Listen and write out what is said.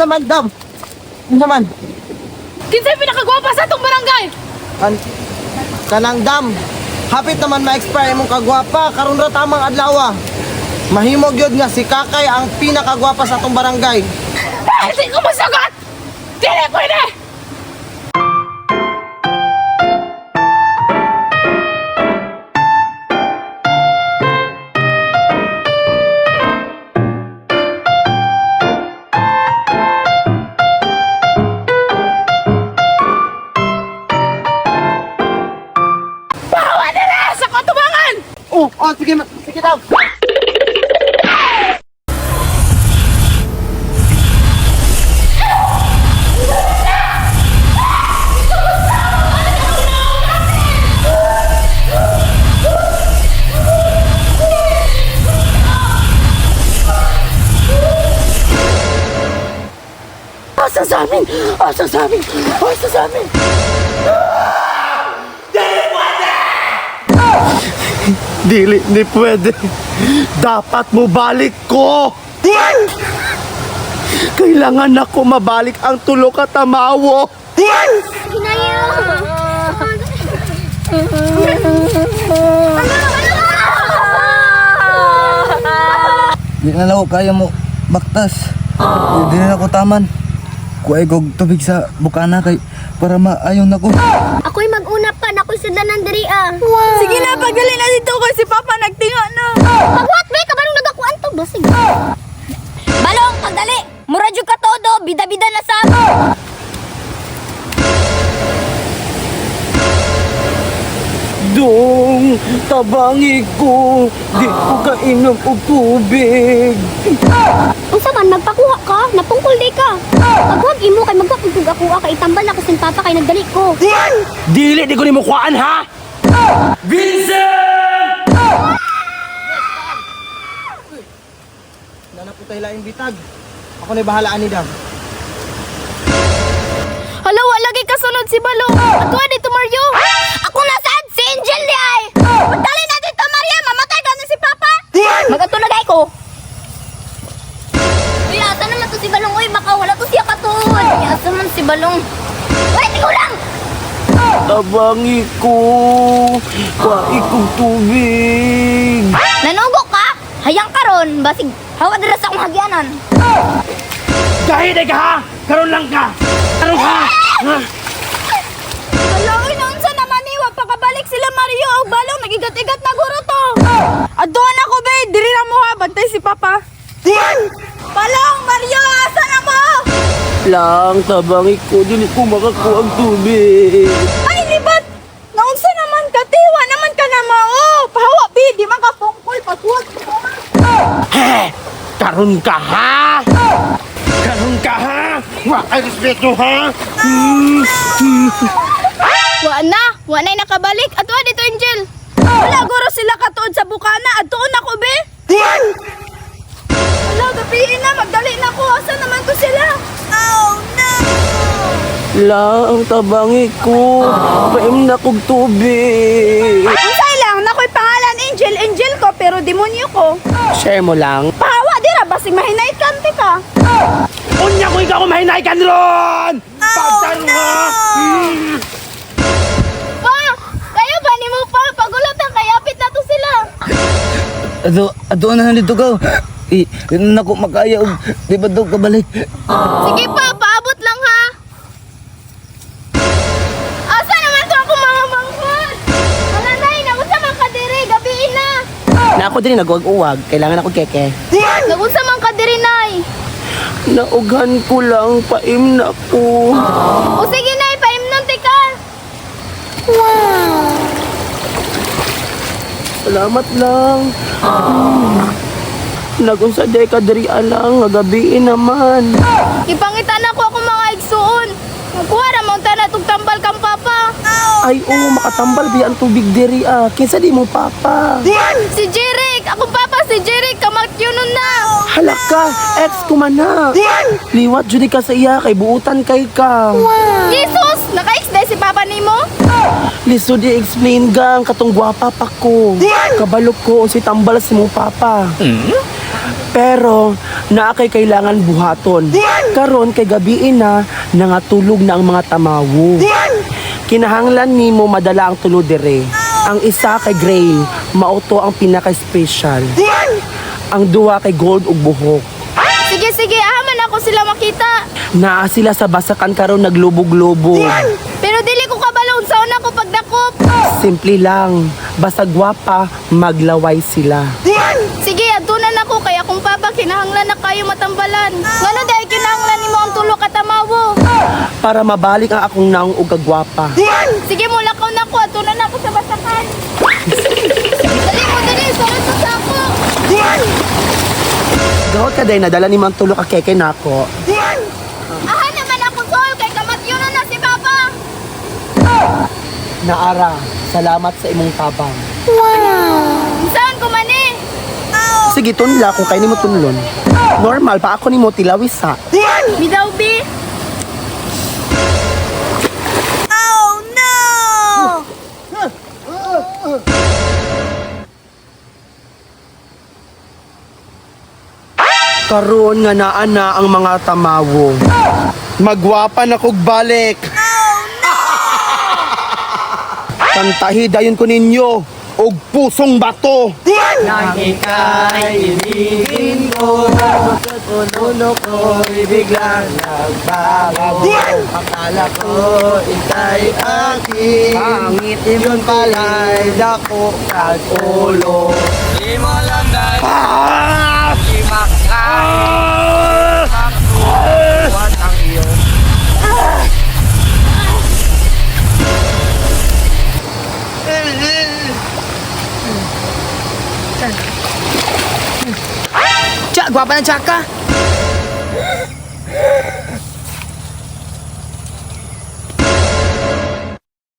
unsa man dam? Unsa man? Kinsay pinakagwapa sa atong barangay? An kanang dam. Hapit naman ma-expire imong kagwapa karon ra tamang adlaw. Mahimog yun nga si Kakay ang pinakagwapa sa atong barangay. Hindi ko masagot! Dili pwede! Katubangan! Oh, oh sige, ma- sige daw. Asa sa amin! Asa sa amin! Asa sa amin! Dili, di pwede. Dapat mo balik ko. Kailangan ako mabalik ang tulo ka tamawo. Di na lang ako kaya mo baktas. Di na ako taman. Kuay gog tubig sa bukana kay para maayon na ko. Ako'y mag-una pa, ako'y sudanan diri ah. Sige na, pagdali na dito kasi Papa nagtinga na. Pagwat be, kabalong nagakuan to, basig. Balong, pagdali! Muradyo ka todo, bida-bida na sa... Dong, tabangi ko. Di ko kainom og tubig. Unsa man, magpakuha ka, napungkol di ka. Pagwag imo kay magpapugug ako ah, kay itambal ako sin papa kay nagdali ko. Dili, di ko ni mo kuhaan, ha? Vincent! Nanaputay laing bitag. Ako na bahalaan ni dam. Hala, wala lagi kasunod si Balong. At dito Mario. Ako na Angel di ay! Magdali na dito, Maria, mamatay ka na si papa! Magatulagay ko! Uy, asa naman to si Balong? Uy, baka wala to siya katud! Uy, asa man si Balong? Wait, ikaw lang! Tabangi ko. Kuha ikong tubig. Nanugo ka? Hayang karon, basig hawa dira sa akong hagyanan. Dahil ka, ha? Karoon lang ka. Karoon ka. Ha? Balong. Nagigat-igat na guro to. Adon ako, be. Diri na mo ha. Bantay si Papa. Balong, Mario, asa na mo? Lang, tabangi ko. Dili ko makakuha ang tubig. Ay, libat! Naunsa naman ka, tiwa naman ka na mao. Pahawa, bi, di man ka pungkol, patuwag. He! Karoon ka, ha? Karoon ka, ha? Wa kay respeto, ha? Hmm. Wa na, wa na nakabalik. At wa dito, Angel. Wala, guro sila katuod sa bukana. At tuon ako, be. Wala, gabihin na. Magdali na ko. Asa naman to sila? Oh, no! Lang, tabangi ko. Paim na kog tubig. Unsay lang, nakoy pangalan Angel, Angel ko, pero demonyo ko. Share mo lang. Pahawa, dira, basig mahinay kante ka. Unya ko ikaw kumahinay ka ron! Ado ado na dito ka. I nako makaya og di ba daw kabalik. Sige pa, paabot lang ha. Asa naman to ako mga manghod? Mga nay, naunsa man ka diri, gabiin na. Na ako din nagwag-uwag. Kailangan ako keke. Naunsa man ka diri, nay. Naugan ko lang. Paim na ko. O sige, nay, paimnon ka. Salamat lang. Hmm. Nagunsa day ka diri alang. Ngagabiin naman. Ipangitan ako ako mga igsuon. Magkuha na mo na itong tambal kang papa. Ay, oo, makatambal biya ang tubig diri ah. Kinsa di mo papa? Si Jeric! Akong papa si Jeric! Kamatyunon na! Halaka, ex ko man na. Liwat jud ka sa iya kay buutan kay ka. Jesus! Naka-ex si papa nimo? Liso di explain gang katong gwapa pa ko. Kabalo ko si tambal si mo papa. Pero naa kay kailangan buhaton. Karon kay gabi na nangatulog na ang mga tamawo. Kinahanglan nimo madala ang tulo dire. Ang isa kay gray, mauto ang pinaka-special. Ang duwa kay gold ug buhok. Sige, sige, ahaman ako sila makita. Naa sila sa basakan karon naglubog-lubog. Pero dili ko kabalon sa una ko pagdakop. Simple lang, basta gwapa, maglaway sila. Sige, adunan ako kaya kung papa kinahanglan na kayo matambalan. Ngano dahil kinahanglan nimo ang tulo ka tamawo. Para mabalik ang akong naong ug kagwapa. Sige mo lakaw na ko, adunan na ako sa basakan. dali mo, dali, sarap sa ako. Gawad ka day nadala ni man tulo ka keke nako. Aha naman ako sol, kay kamatyo na na si papa. Naara, salamat sa imong tabang. Saan ko man eh? Sige, tunla kung kay nimo tunlon. Normal pa ako nimo tilawis ha. Bidaw, bi. Karon nga naa na ang mga tamawo. Magwapa na kog balik. Kantahi dayon ko ninyo og pusong bato. Nakikay ibigin ko Puno ko'y biglang nagbago Akala ko ika'y aking Pangit yun pala'y dako kag ulo Di mo lang dahil Ah! makain Buwan ang iyong Cak, gwapa na Chaka.